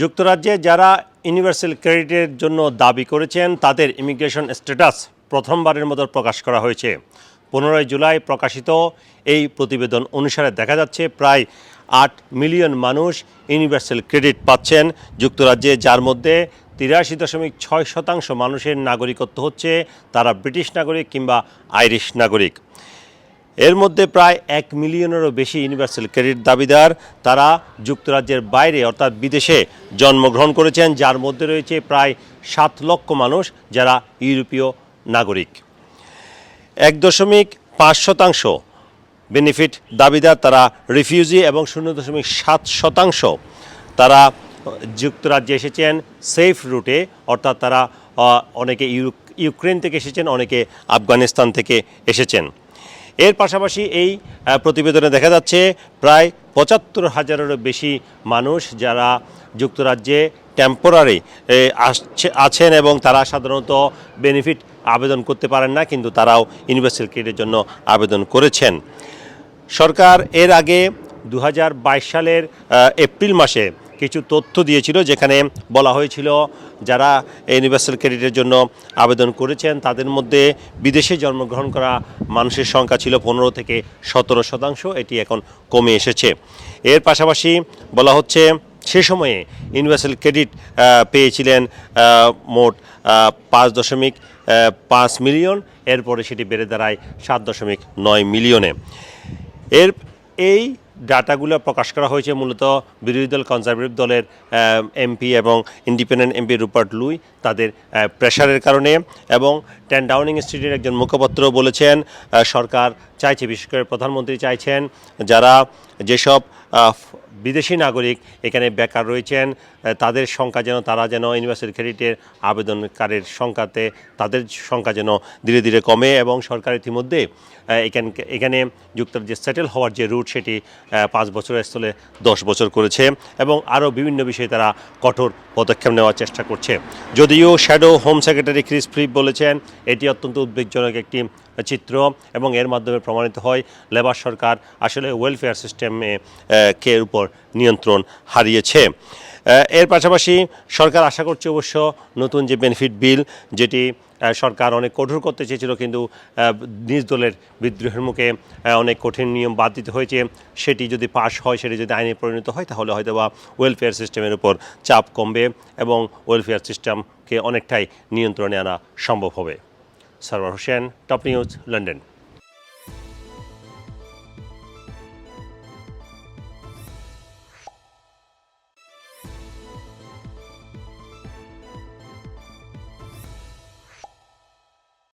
যুক্তরাজ্যে যারা ইউনিভার্সাল ক্রেডিটের জন্য দাবি করেছেন, তাদের ইমিগ্রেশন স্ট্যাটাস প্রথমবারের মতো প্রকাশ করা হয়েছে। পনেরোই জুলাই প্রকাশিত এই প্রতিবেদন অনুসারে দেখা যাচ্ছে প্রায় আট মিলিয়ন মানুষ ইউনিভার্সাল ক্রেডিট পাচ্ছেন। যুক্তরাজ্যে যার মধ্যে তিরাশি দশমিক ছয় শতাংশ মানুষের নাগরিকত্ব হচ্ছে, তারা ব্রিটিশ নাগরিক কিংবা আইরিশ নাগরিক। এর মধ্যে প্রায় এক মিলিয়নেরও বেশি ইউনিভার্সাল ক্রেডিট দাবিদার তারা যুক্তরাজ্যের বাইরে, অর্থাৎ বিদেশে জন্মগ্রহণ করেছেন, যার মধ্যে রয়েছে প্রায় সাত লক্ষ মানুষ যারা ইউরোপীয় নাগরিক। এক দশমিক পাঁচ শতাংশ বেনিফিট দাবিদার তারা রিফিউজি এবং শূন্য দশমিক সাত শতাংশ তারা যুক্তরাজ্যে এসেছেন সেফ রুটে, অর্থাৎ তারা অনেকে ইউ- ইউক্রেন থেকে এসেছেন, অনেকে আফগানিস্তান থেকে এসেছেন। এর পাশাপাশি এই প্রতিবেদনে দেখা যাচ্ছে প্রায় পঁচাত্তর হাজারেরও বেশি মানুষ যারা যুক্তরাজ্যে টেম্পোরারি আসছে, আছেন এবং তারা সাধারণত বেনিফিট আবেদন করতে পারেন না, কিন্তু তারাও ইউনিভার্সাল ক্রেডিটের জন্য আবেদন করেছেন। সরকার এর আগে দু হাজার বাইশ সালের এপ্রিল মাসে কিছু তথ্য দিয়েছিল, যেখানে বলা হয়েছিল যারা ইউনিভার্সাল ক্রেডিটের জন্য আবেদন করেছেন, তাদের মধ্যে বিদেশে জন্মগ্রহণ করা মানুষের সংখ্যা ছিল পনেরো থেকে সতেরো শতাংশ, এটি এখন কমে এসেছে। এর পাশাপাশি বলা হচ্ছে, সে সময়ে ইউনিভার্সাল ক্রেডিট পেয়েছিলেন মোট পাঁচ দশমিক পাঁচ মিলিয়ন, এরপরে সেটি বেড়ে দাঁড়ায় সাত দশমিক নয় মিলিয়নে। এর, এই ডাটাগুলো প্রকাশ করা হয়েছে মূলত বিরোধী দল কনজারভেটিভ দলের এমপি এবং ইন্ডিপেন্ডেন্ট এমপি রুপার্ট লুই তাদের প্রেশারের কারণে এবং টেন ডাউনিং স্ট্রিটের একজন মুখপাত্র বলেছেন সরকার চাইছে, বিশেষ করে প্রধানমন্ত্রী চাইছেন যারা যেসব বিদেশি নাগরিক এখানে বেকার রয়েছেন তাদের সংখ্যা যেন, তারা যেন ইউনিভার্সাল ক্রেডিটের আবেদনকারীর সংখ্যাতে তাদের সংখ্যা যেন ধীরে ধীরে কমে এবং সরকার ইতিমধ্যে এখানে এখানে যুক্তরাজ্যে সেটেল হওয়ার যে রুট সেটি পাঁচ বছরের স্থলে দশ বছর করেছে এবং আরও বিভিন্ন বিষয়ে তারা কঠোর পদক্ষেপ নেওয়ার চেষ্টা করছে। যদিও shadow home secretary Chris Philp বলেছেন, এটি অত্যন্ত উদ্বেগজনক একটি চিত্র এবং এর মাধ্যমে প্রমাণিত হয় লেবার সরকার আসলে ওয়েলফেয়ার সিস্টেমে কে উপর নিয়ন্ত্রণ হারিয়েছে। এর পাশাপাশি সরকার আশা করছে অবশ্য নতুন যে বেনিফিট বিল যেটি সরকার অনেক কঠোর করতে চেয়েছিল কিন্তু নিজ দলের বিদ্রোহের মুখে অনেক কঠিন নিয়ম বাদ দিতে হয়েছে। সেটি যদি পাশ হয়, সেটি যদি আইনে পরিণত হয়, তাহলে হয়তো বা ওয়েলফেয়ার সিস্টেমের উপর চাপ কমবে এবং ওয়েলফেয়ার সিস্টেমকে অনেকটাই নিয়ন্ত্রণে আনা সম্ভব হবে। Sarwar Hossain top news London